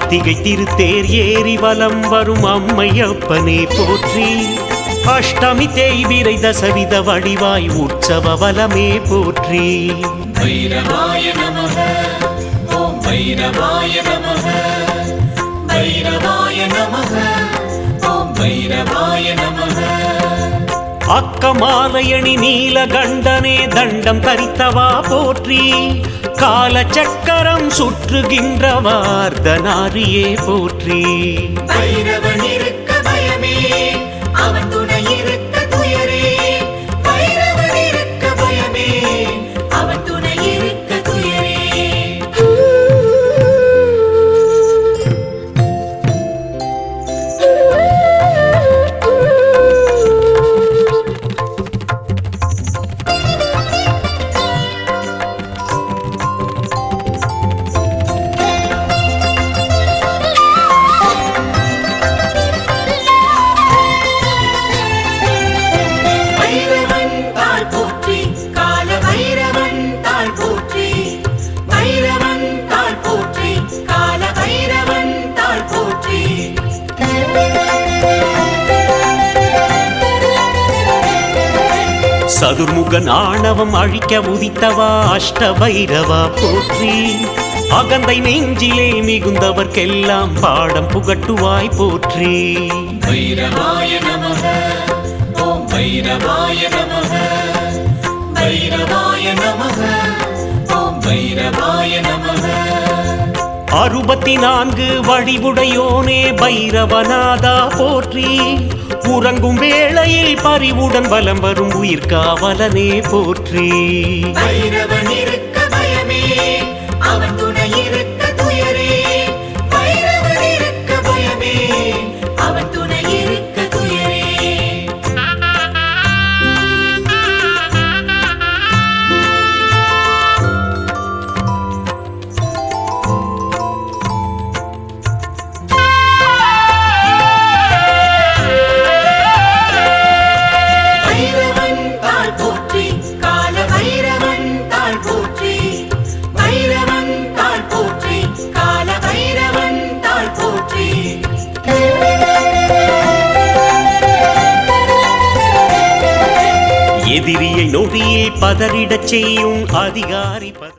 கார்த்திகை திருத்தேர் ஏறி வலம் வரும் அம்மையப்பனே போற்றி. அஷ்டமி தேய்விரை தசவித வடிவாய் உற்சவ வலமே போற்றி. நமக ஓம் பைரவாய நமக ஓம் பைரவாய நமக. அக்கமாலையணி நீலகண்டனே தண்டம் தரித்தவா போற்றி. கால சக்கரம் சுற்றுகின்ற வார்த்தனாரியே போற்றி. பைரவன் சதுர்முக நாணவம் அழிக்க உதித்தவா அஷ்ட பைரவா போற்றி. அகந்தை நெஞ்சிலே மிகுந்தவர்க்கெல்லாம் பாடம் புகட்டுவாய் போற்றி. நமக ஓம் பைரவாய நமக ஓம் பைரவாய நமக. அறுபத்தி நான்கு வழிவுடையோனே பைரவநாதா போற்றி. உறங்கும் வேளையில் பறிவுடன் வலம் வரும் உயிர்காவலனே போற்றி. எதிரியை நொடியில் பதறிடச் செய்யும் அதிகாரி